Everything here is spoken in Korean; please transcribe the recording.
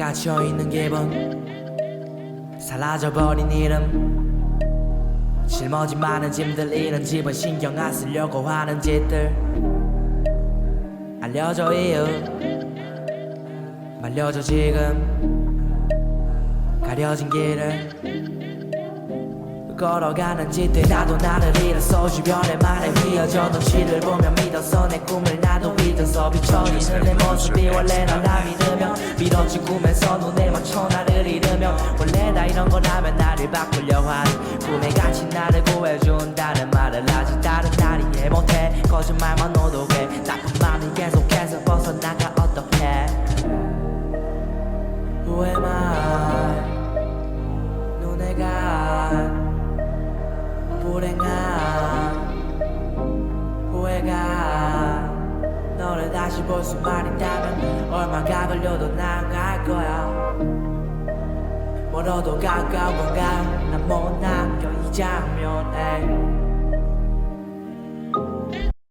갇혀 있는 기분 사라져버린 이름. 짊어진 많은 짐들 잃은 집은 신경 안 쓰려고 하는 짓들. 알려줘 이유 말려줘 지금. 가려진 길을 걸어가는 짓들. 나도 나를 잃었어 주변에 말에 휘어져 눈치를 보며 믿었어 내 꿈을 믿어서 비춰지는 내 모습이 원래 널나 믿으며 미뤄진 꿈에서 눈에 맞춰 나를 잃으며 원래 다 이런 거라면 나를 바꾸려 하니 꿈에 갇힌 나를 구해준다는 말을 하지 다른 날이 이해 못해. 거짓말만 오도해. 나쁜 마음이 계속해서 벗어나가 어떡해 다시 볼 수만 있다면 얼마가 걸려도 난 갈 거야. 멀어도 가까운 건가 난못 남겨 이 장면에